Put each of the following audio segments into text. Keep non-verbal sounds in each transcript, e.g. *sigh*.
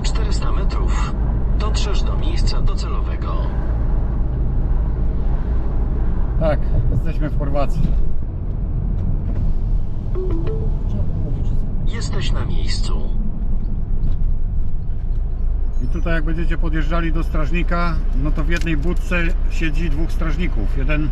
Za 400 metrów dotrzesz do miejsca docelowego. Tak, jesteśmy w Chorwacji. Jesteś na miejscu. I tutaj jak będziecie podjeżdżali do strażnika, no to w jednej budce siedzi dwóch strażników. Jeden...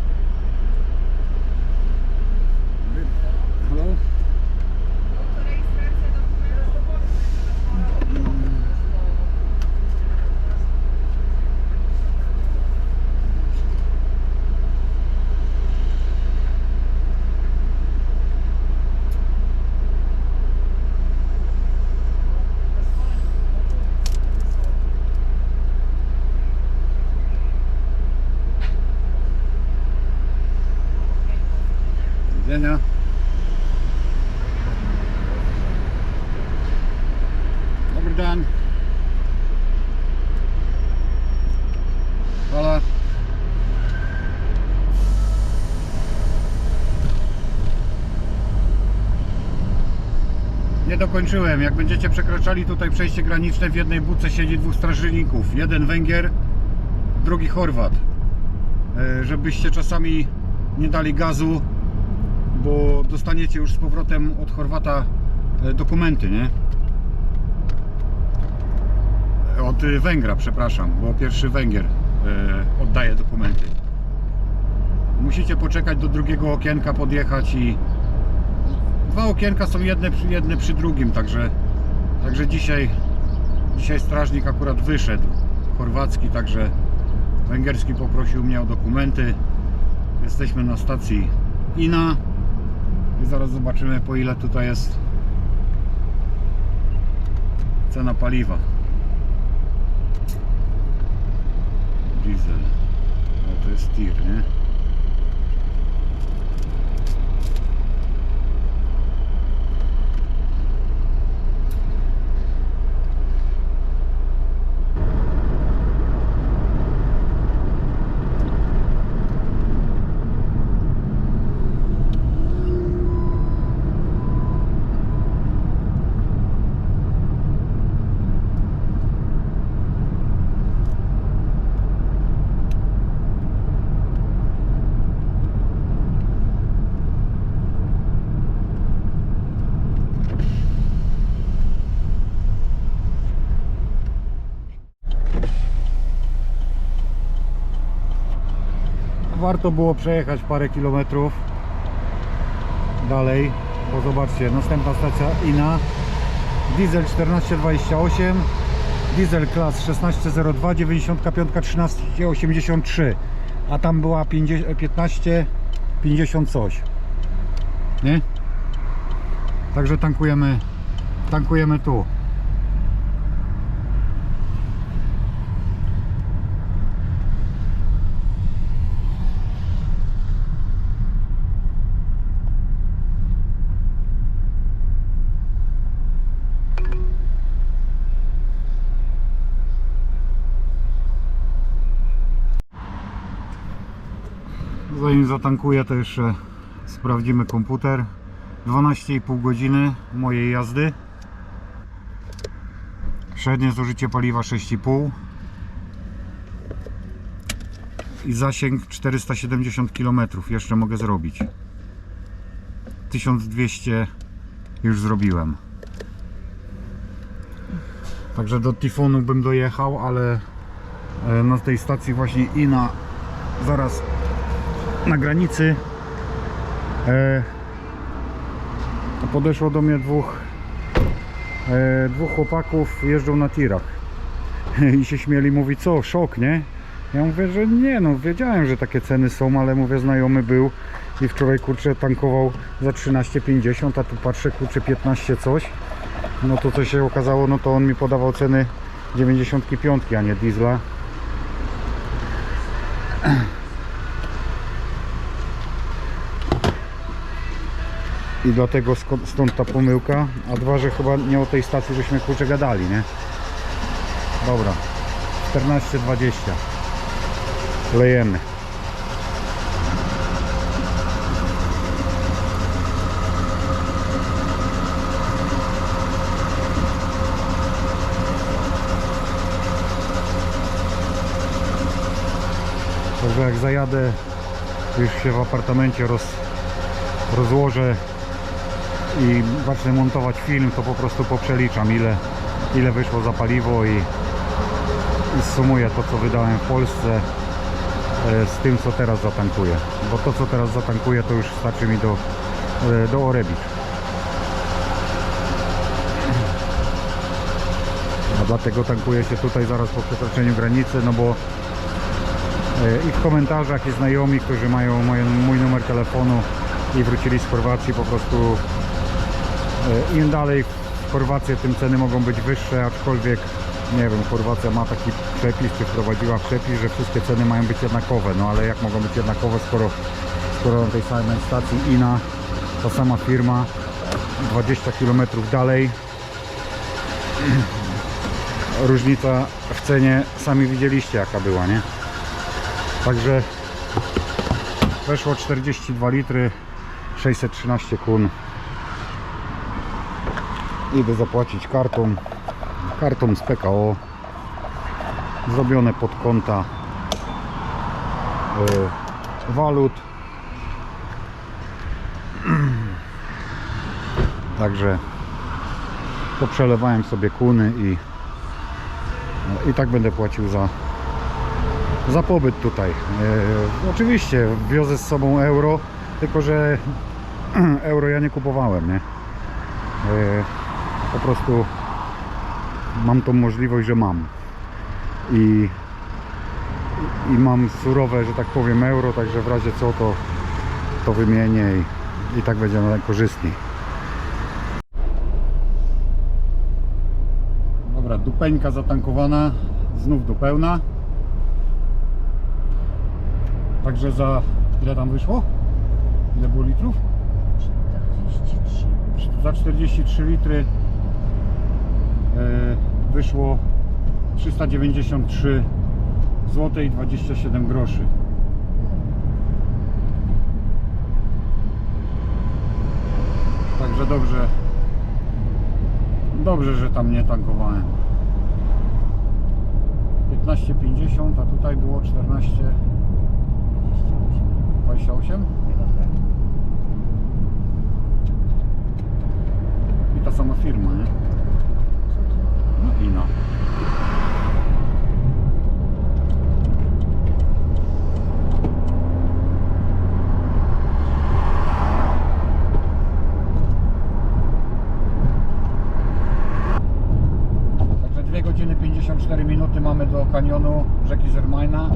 Jak będziecie przekraczali tutaj przejście graniczne, w jednej budce siedzi dwóch strażników. Jeden Węgier, drugi Chorwat. E, Żebyście czasami nie dali gazu, bo dostaniecie już z powrotem od Chorwata e, dokumenty, nie? Od y, Węgra, przepraszam, bo pierwszy Węgier e, oddaje dokumenty. Musicie poczekać do drugiego okienka, podjechać i dwa okienka są jedne przy, jedne przy drugim, także, także dzisiaj, dzisiaj strażnik akurat wyszedł, chorwacki, także węgierski poprosił mnie o dokumenty. Jesteśmy na stacji Ina i zaraz zobaczymy po ile tutaj jest cena paliwa. Diesel. No to jest tir, nie? Warto było przejechać parę kilometrów dalej, bo zobaczcie, następna stacja Ina diesel 1428 diesel klas 1602 95 1383 a tam była 50, 15 50 coś nie? także tankujemy tankujemy tu Zanim zatankuję to jeszcze sprawdzimy komputer. 12,5 godziny mojej jazdy. Średnie zużycie paliwa 6,5 i zasięg 470 km jeszcze mogę zrobić. 1200 już zrobiłem. Także do Tifonu bym dojechał, ale e, na tej stacji właśnie Ina zaraz na granicy. E, podeszło do mnie dwóch e, dwóch chłopaków jeżdżą na tirach. *laughs* I się śmieli, mówi co, szok, nie? Ja mówię, że nie, no wiedziałem, że takie ceny są, ale mówię, znajomy był i wczoraj kurczę tankował za 13,50, a tu patrzę kurczę 15 coś. No to co się okazało, no to on mi podawał ceny 95, a nie diesla i dlatego stąd ta pomyłka, a dwa, że chyba nie o tej stacji żeśmy kurczę gadali, nie? Dobra, 14.20 lejemy. Także jak zajadę już się w apartamencie roz, rozłożę i zacznę montować film, to po prostu poprzeliczam ile, ile wyszło za paliwo i, i sumuję to co wydałem w Polsce e, z tym co teraz zatankuję. Bo to co teraz zatankuję to już starczy mi do, e, do Orebicz. A dlatego tankuję się tutaj zaraz po przekroczeniu granicy, no bo e, i w komentarzach i znajomi, którzy mają mój numer telefonu i wrócili z Chorwacji po prostu im dalej w Chorwację tym ceny mogą być wyższe, aczkolwiek nie wiem, Chorwacja ma taki przepis, czy wprowadziła przepis, że wszystkie ceny mają być jednakowe, no ale jak mogą być jednakowe, skoro, skoro na tej samej stacji INA ta sama firma 20 km dalej? *clears throat* Różnica w cenie sami widzieliście jaka była, nie? Także weszło 42 litry 613 kun idę zapłacić kartą kartą z PKO zrobione pod konta y, walut *clears throat* także poprzelewałem sobie kuny i i tak będę płacił za za pobyt tutaj. E, oczywiście wiozę z sobą euro, tylko że *clears throat* euro ja nie kupowałem, nie? E, po prostu mam tą możliwość, że mam. I, i mam surowe, że tak powiem, euro, także w razie co to, to wymienię i, i tak będzie najkorzystniej. Dobra, dupeńka zatankowana, znów do pełna. Także za ile tam wyszło? Ile było litrów? 43. Za 43 litry wyszło 393 zł i 27 groszy. Także dobrze dobrze, że tam nie tankowałem. 15,50, a tutaj było 14,28. 28. Chyba tak. I ta sama firma, nie? No i no. Także 2 godziny 54 minuty mamy do kanionu rzeki Zermajna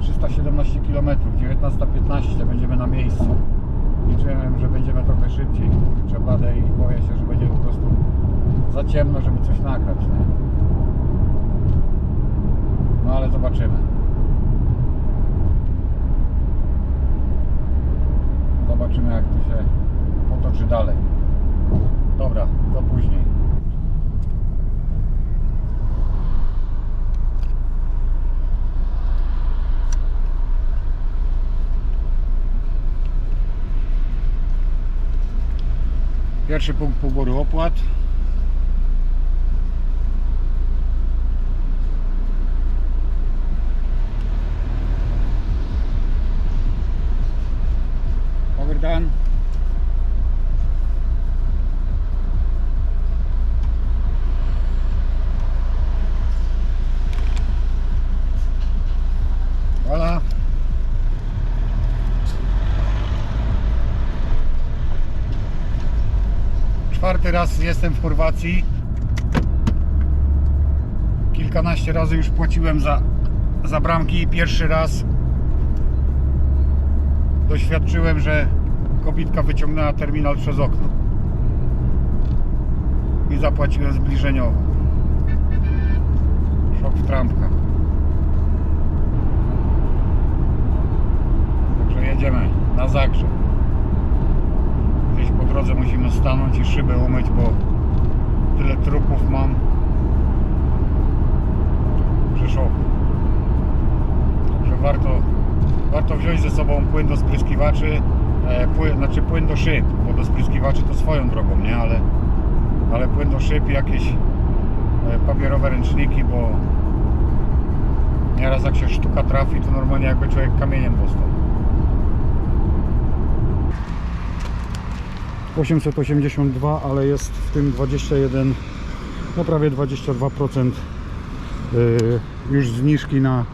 317 km, 19.15 będziemy na miejscu. Liczyłem, że będziemy trochę szybciej, kurczę i boję się, że będzie po prostu za ciemno, żeby coś nagrać, nie? No ale zobaczymy. Zobaczymy jak to się potoczy dalej. Dobra, do później. Pierwszy punkt poboru opłat. Czwarty raz jestem w Chorwacji. Kilkanaście razy już płaciłem za, za bramki. Pierwszy raz doświadczyłem, że kobitka wyciągnęła terminal przez okno. I zapłaciłem zbliżeniowo. Szok w trampkach. Także jedziemy na Zagrzeb. Gdzieś po drodze musimy stanąć i szybę umyć, bo tyle trupów mam. Że warto, warto wziąć ze sobą płyn do spryskiwaczy, e, płyn, znaczy płyn do szyb, bo do spryskiwaczy to swoją drogą, nie? Ale, ale płyn do szyb i jakieś e, papierowe ręczniki, bo Nieraz jak się sztuka trafi, to normalnie jakby człowiek kamieniem dostał. 882, ale jest w tym 21, no prawie 22% y, już zniżki na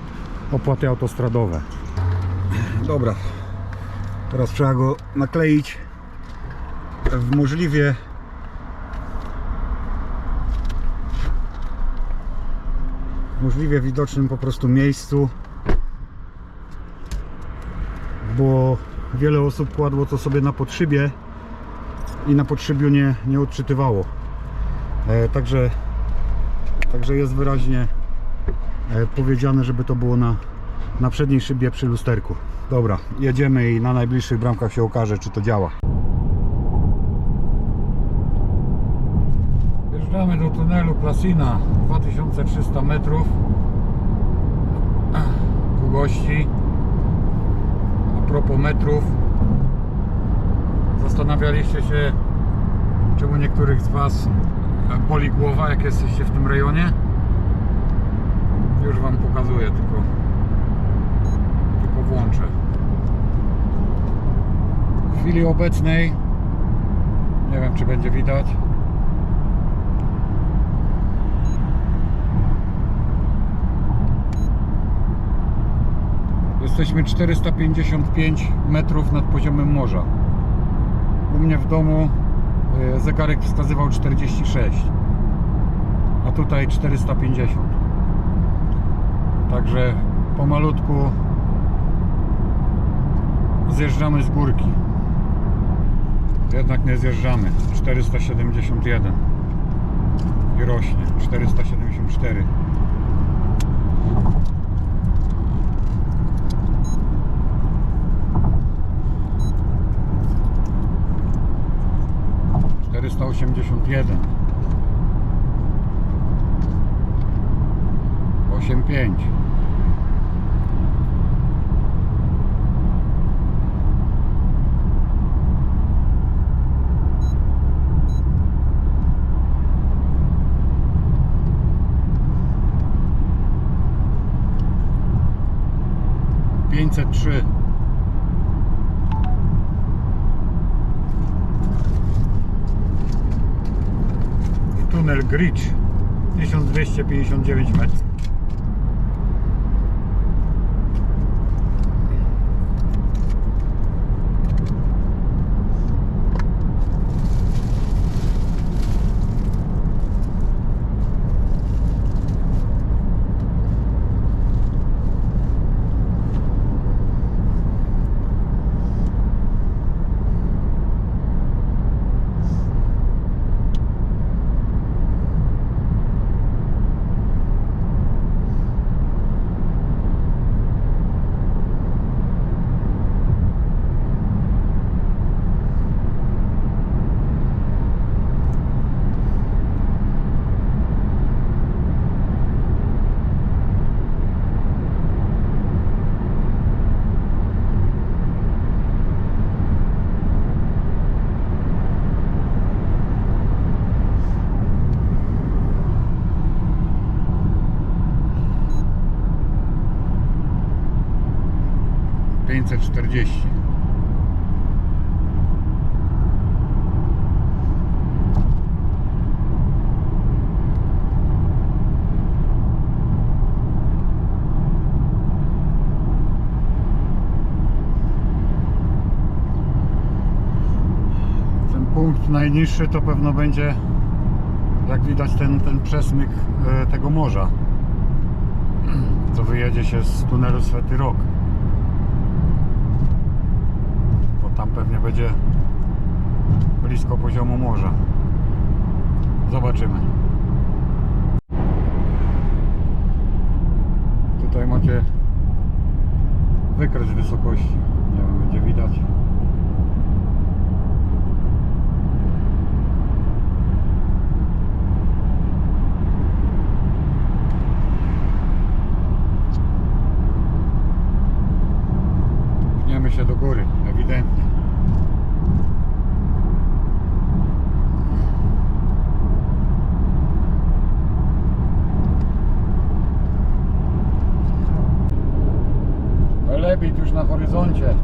opłaty autostradowe. Dobra, teraz trzeba go nakleić w możliwie możliwie widocznym po prostu miejscu bo wiele osób kładło to sobie na podszybie i na podszybiu nie, nie odczytywało. E, także także jest wyraźnie e, powiedziane żeby to było na, na przedniej szybie przy lusterku. Dobra, jedziemy i na najbliższych bramkach się okaże czy to działa. Wjeżdżamy do tunelu Plasina 2300 metrów. Długości a propos metrów zastanawialiście się czemu niektórych z Was boli głowa jak jesteście w tym rejonie? Już Wam pokazuję tylko tylko włączę. W chwili obecnej nie wiem czy będzie widać. Jesteśmy 455 metrów nad poziomem morza. U mnie w domu e, zegarek wskazywał 46, a tutaj 450. Także pomalutku zjeżdżamy z górki. Jednak nie zjeżdżamy. 471 i rośnie. 474. 381 85 503 tunel Gricz 1259 metrów pięćset czterdzieści. Ten punkt najniższy to pewno będzie jak widać ten, ten przesmyk e, tego morza co wyjedzie się z tunelu Swety to tam pewnie będzie blisko poziomu morza. Zobaczymy. Tutaj macie wykres wysokości. Nie wiem będzie widać Pchniemy się do góry, ewidentnie. Rapid już na horyzoncie.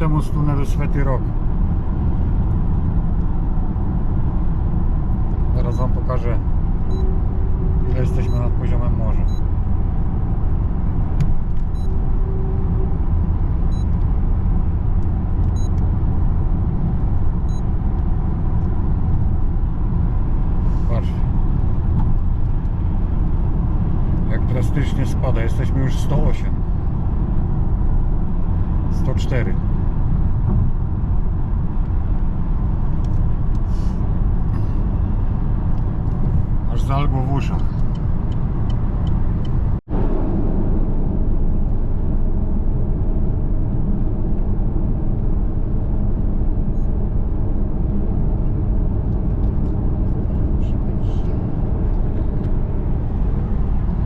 Temu z tunelu Swety Rock. Zaraz Wam pokażę ile jesteśmy nad poziomem morza. Patrzcie. Jak drastycznie spada. Jesteśmy już 108. 104. Być siła.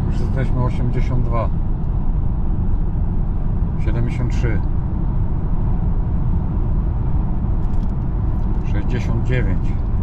Już jesteśmy 82 73 69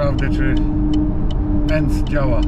Prawdy, czy ENC działa.